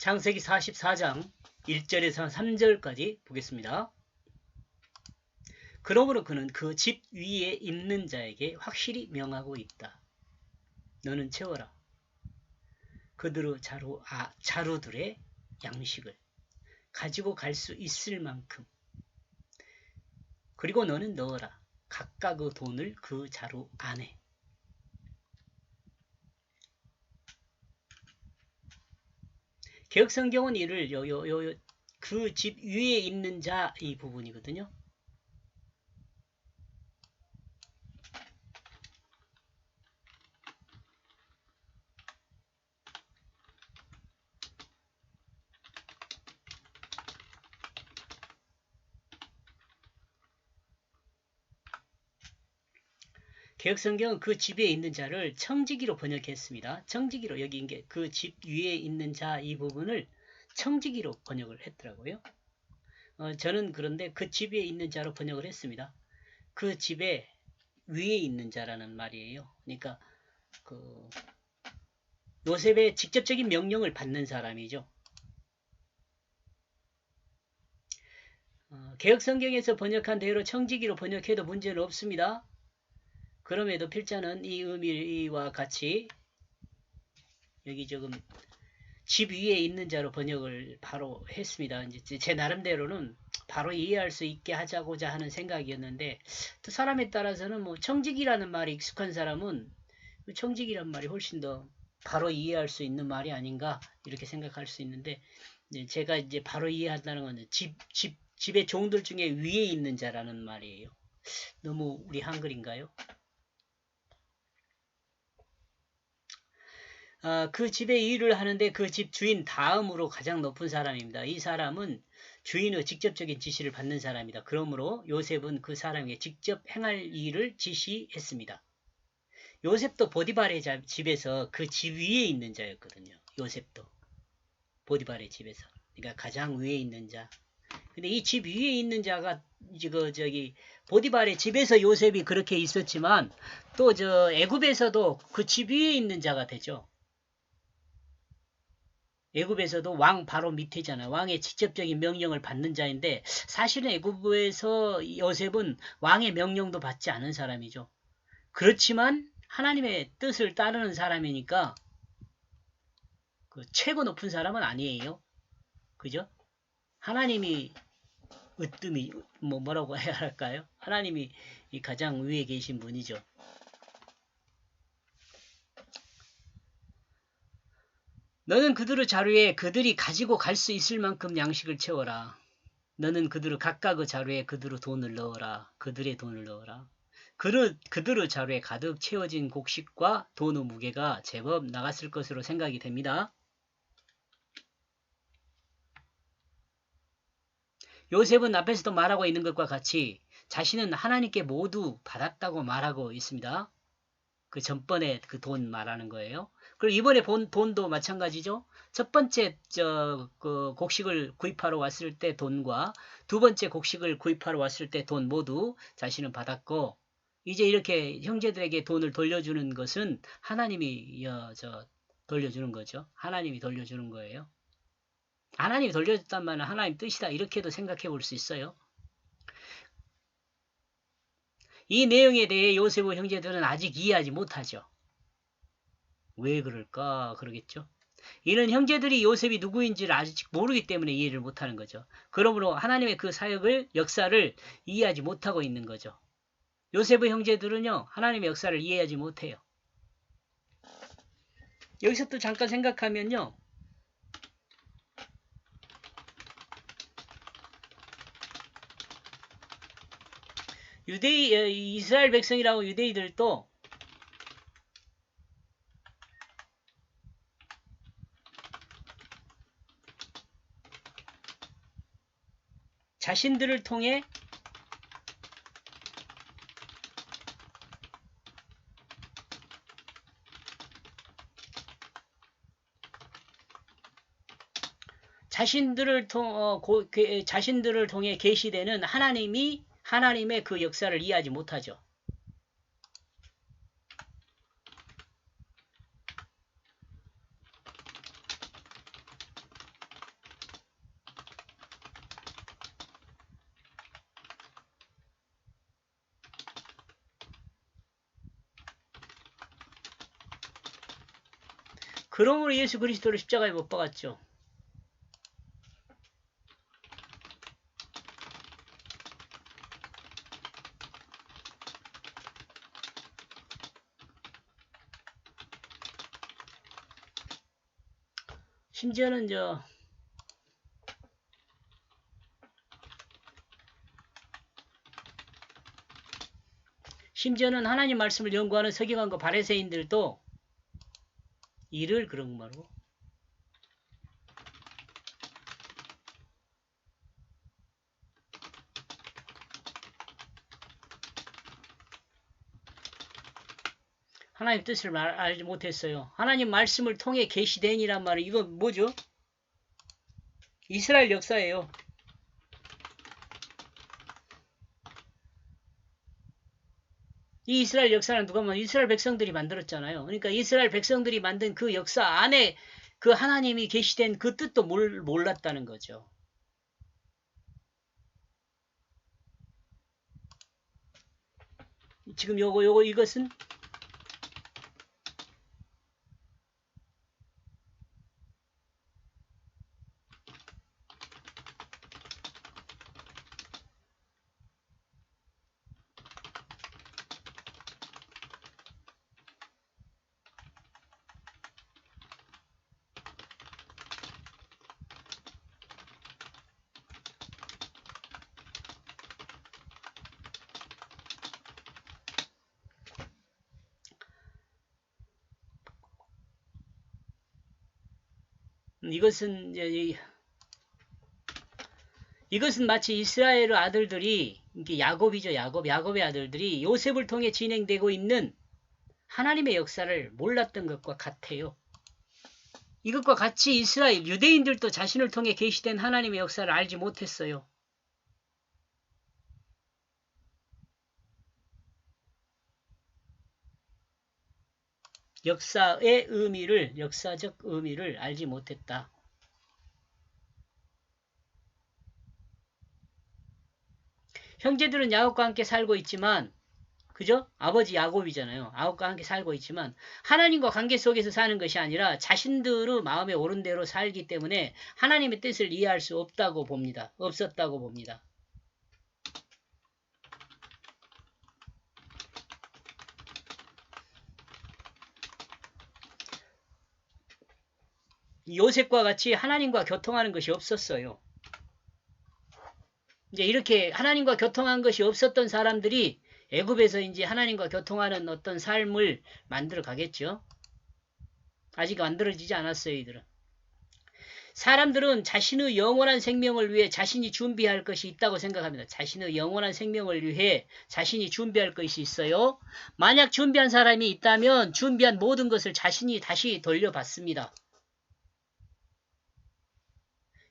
창세기 44장 1절에서 3절까지 보겠습니다. 그러므로 그는 그 집 위에 있는 자에게 확실히 명하고 있다. 너는 채워라. 그들의 자루, 아, 자루들의 양식을 가지고 갈 수 있을 만큼 그리고 너는 넣어라. 각각의 돈을 그 자루 안에 개혁성경은 이를 요, 요, 요, 그 집 위에 있는 자 이 부분이거든요. 개혁성경은 그 집에 있는 자를 청지기로 번역했습니다. 청지기로 여기 그집 위에 있는 자 이 부분을 청지기로 번역을 했더라고요. 어, 저는 그런데 그 집에 있는 자로 번역을 했습니다. 그 집에 위에 있는 자라는 말이에요. 그러니까 그 요셉의 직접적인 명령을 받는 사람이죠. 어, 개혁성경에서 번역한 대로 청지기로 번역해도 문제는 없습니다. 그럼에도 필자는 이 의미와 같이 여기 조금 집 위에 있는 자로 번역을 바로 했습니다. 이제 제 나름대로는 바로 이해할 수 있게 하자고자 하는 생각이었는데 또 사람에 따라서는 뭐 청직이라는 말이 익숙한 사람은 그 청직이란 말이 훨씬 더 바로 이해할 수 있는 말이 아닌가 이렇게 생각할 수 있는데 제가 이제 바로 이해한다는 건 집, 집, 집의 종들 중에 위에 있는 자라는 말이에요. 너무 우리 한글인가요? 어, 그 집에 일을 하는데 그 집 주인 다음으로 가장 높은 사람입니다. 이 사람은 주인의 직접적인 지시를 받는 사람이다. 그러므로 요셉은 그 사람에게 직접 행할 일을 지시했습니다. 요셉도 보디발의 집에서 그 집 위에 있는 자였거든요. 요셉도 보디발의 집에서 그러니까 가장 위에 있는 자. 근데 이 집 위에 있는 자가 이거 저기 보디발의 집에서 요셉이 그렇게 있었지만 또 저 애굽에서도 그 집 위에 있는 자가 되죠. 애굽에서도 왕 바로 밑에잖아요. 왕의 직접적인 명령을 받는 자인데 사실은 애굽에서 요셉은 왕의 명령도 받지 않은 사람이죠. 그렇지만 하나님의 뜻을 따르는 사람이니까 그 최고 높은 사람은 아니에요. 그죠? 하나님이 으뜸이 뭐 뭐라고 해야 할까요? 하나님이 가장 위에 계신 분이죠. 너는 그들의 자루에 그들이 가지고 갈 수 있을 만큼 양식을 채워라. 너는 그들의 각각의 자루에 그들의 돈을 넣어라. 그들의 돈을 넣어라. 그를, 그들의 자루에 가득 채워진 곡식과 돈의 무게가 제법 나갔을 것으로 생각이 됩니다. 요셉은 앞에서도 말하고 있는 것과 같이 자신은 하나님께 모두 받았다고 말하고 있습니다. 그 전번에 그 돈 말하는 거예요. 그리고 이번에 본 돈도 마찬가지죠. 첫 번째 저 그 곡식을 구입하러 왔을 때 돈과 두 번째 곡식을 구입하러 왔을 때 돈 모두 자신은 받았고 이제 이렇게 형제들에게 돈을 돌려주는 것은 하나님이 어, 저 돌려주는 거죠. 하나님이 돌려주는 거예요. 하나님이 돌려줬단 말은 하나님 뜻이다 이렇게도 생각해 볼 수 있어요. 이 내용에 대해 요셉의 형제들은 아직 이해하지 못하죠. 왜 그럴까 그러겠죠. 이는 형제들이 요셉이 누구인지를 아직 모르기 때문에 이해를 못하는 거죠. 그러므로 하나님의 그 사역을 역사를 이해하지 못하고 있는 거죠. 요셉의 형제들은요 하나님의 역사를 이해하지 못해요. 여기서 또 잠깐 생각하면요. 유대이 이스라엘 백성이라고 유대인들도 자신들을 통해 자신들을 통 어, 고, 그, 자신들을 통해 계시되는 하나님이 하나님의 그 역사를 이해하지 못하죠. 그러므로 예수 그리스도를 십자가에 못 박았죠. 심지어는 저 심지어는 하나님 말씀을 연구하는 서기관과 바리새인들도 이를 그런 말고 하나님 뜻을 말, 알지 못했어요. 하나님 말씀을 통해 계시된이란 말은 이건 뭐죠? 이스라엘 역사예요. 이 이스라엘 역사는 누가 만 이스라엘 백성들이 만들었잖아요. 그러니까 이스라엘 백성들이 만든 그 역사 안에 그 하나님이 계시된 그 뜻도 몰, 몰랐다는 거죠. 지금 요거 요거 이것은 이것은 이것은 마치 이스라엘 아들들이 야곱이죠 야곱 야곱의 아들들이 요셉을 통해 진행되고 있는 하나님의 역사를 몰랐던 것과 같아요. 이것과 같이 이스라엘 유대인들도 자신을 통해 계시된 하나님의 역사를 알지 못했어요. 역사의 의미를 역사적 의미를 알지 못했다. 형제들은 야곱과 함께 살고 있지만 그죠? 아버지 야곱이잖아요. 야곱과 함께 살고 있지만 하나님과 관계 속에서 사는 것이 아니라 자신들의 마음에 오른 대로 살기 때문에 하나님의 뜻을 이해할 수 없다고 봅니다. 없었다고 봅니다. 요셉과 같이 하나님과 교통하는 것이 없었어요. 이제 이렇게 하나님과 교통한 것이 없었던 사람들이 애굽에서 이제 하나님과 교통하는 어떤 삶을 만들어 가겠죠. 아직 만들어지지 않았어요, 이들은. 사람들은 자신의 영원한 생명을 위해 자신이 준비할 것이 있다고 생각합니다. 자신의 영원한 생명을 위해 자신이 준비할 것이 있어요. 만약 준비한 사람이 있다면 준비한 모든 것을 자신이 다시 돌려받습니다.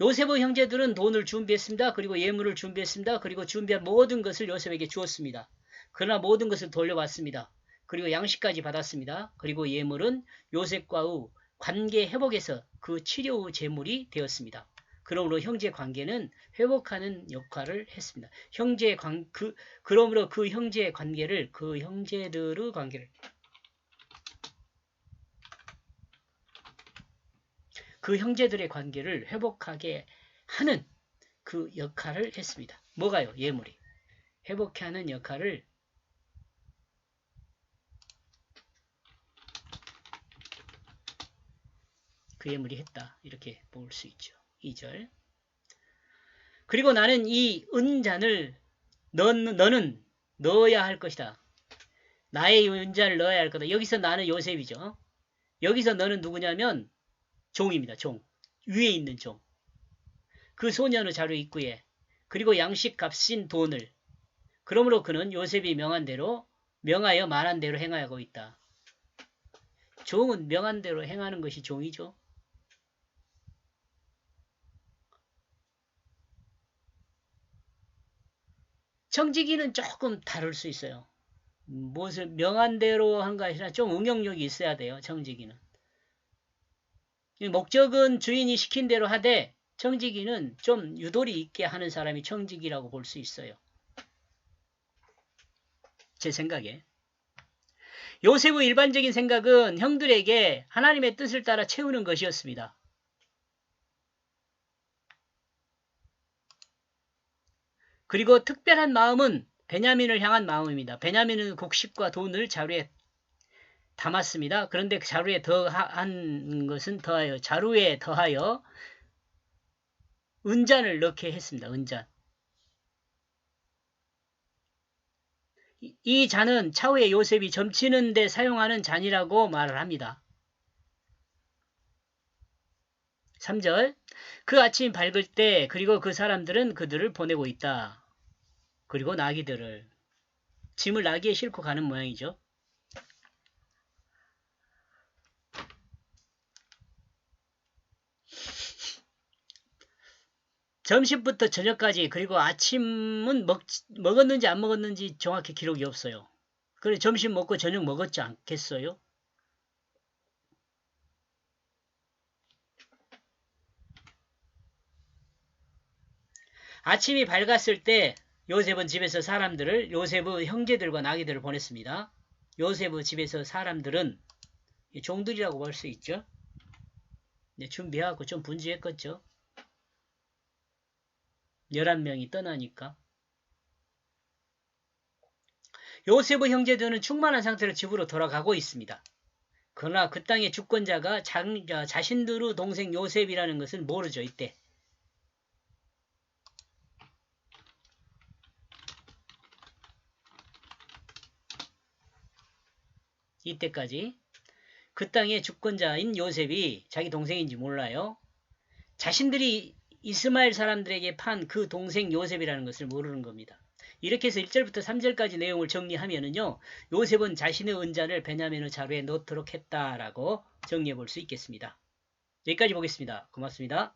요셉의 형제들은 돈을 준비했습니다. 그리고 예물을 준비했습니다. 그리고 준비한 모든 것을 요셉에게 주었습니다. 그러나 모든 것을 돌려받습니다. 그리고 양식까지 받았습니다. 그리고 예물은 요셉과의 관계 회복에서 그 치료의 제물이 되었습니다. 그러므로 형제 관계는 회복하는 역할을 했습니다. 형제 관, 그, 그러므로 그 형제 관계를, 그 형제들의 관계를, 그 형제들의 관계를 회복하게 하는 그 역할을 했습니다. 뭐가요? 예물이. 회복해 하는 역할을 그 예물이 했다. 이렇게 볼 수 있죠. 2절. 그리고 나는 이 은잔을 너, 너는 넣어야 할 것이다. 나의 은잔을 넣어야 할 거다. 여기서 나는 요셉이죠. 여기서 너는 누구냐면 종입니다. 종. 위에 있는 종. 그 소년의 자루 입구에 그리고 양식 값인 돈을 그러므로 그는 요셉이 명한 대로 명하여 말한 대로 행하고 있다. 종은 명한 대로 행하는 것이 종이죠. 청지기는 조금 다를 수 있어요. 무엇을 명한 대로 한 것이 아니라 좀 응용력이 있어야 돼요. 청지기는. 목적은 주인이 시킨 대로 하되 청지기는 좀 유도리 있게 하는 사람이 청지기라고 볼 수 있어요. 제 생각에. 요셉의 일반적인 생각은 형들에게 하나님의 뜻을 따라 채우는 것이었습니다. 그리고 특별한 마음은 베냐민을 향한 마음입니다. 베냐민은 곡식과 돈을 자루에 담았습니다. 그런데 그 자루에 더한 것은 더하여 자루에 더하여 은잔을 넣게 했습니다. 은잔. 이- 이 잔은 차후에 요셉이 점치는 데 사용하는 잔이라고 말을 합니다. 3절 그 아침 밝을 때 그리고 그 사람들은 그들을 보내고 있다. 그리고 나귀들을 짐을 나귀에 싣고 가는 모양이죠. 점심부터 저녁까지 그리고 아침은 먹, 먹었는지 안 먹었는지 정확히 기록이 없어요. 그래 점심 먹고 저녁 먹었지 않겠어요? 아침이 밝았을 때 요셉은 집에서 사람들을 요셉의 형제들과 나귀들을 보냈습니다. 요셉의 집에서 사람들은 종들이라고 볼 수 있죠. 네, 준비하고 좀 분주했겠죠. 11명이 떠나니까. 요셉의 형제들은 충만한 상태로 집으로 돌아가고 있습니다. 그러나 그 땅의 주권자가 자, 자신들의 동생 요셉이라는 것을 모르죠, 이때. 이때까지 그 땅의 주권자인 요셉이 자기 동생인지 몰라요. 자신들이 이스마엘 사람들에게 판 그 동생 요셉이라는 것을 모르는 겁니다. 이렇게 해서 1절부터 3절까지 내용을 정리하면은요. 요셉은 자신의 은자를 베냐민의 자루에 넣도록 했다라고 정리해 볼 수 있겠습니다. 여기까지 보겠습니다. 고맙습니다.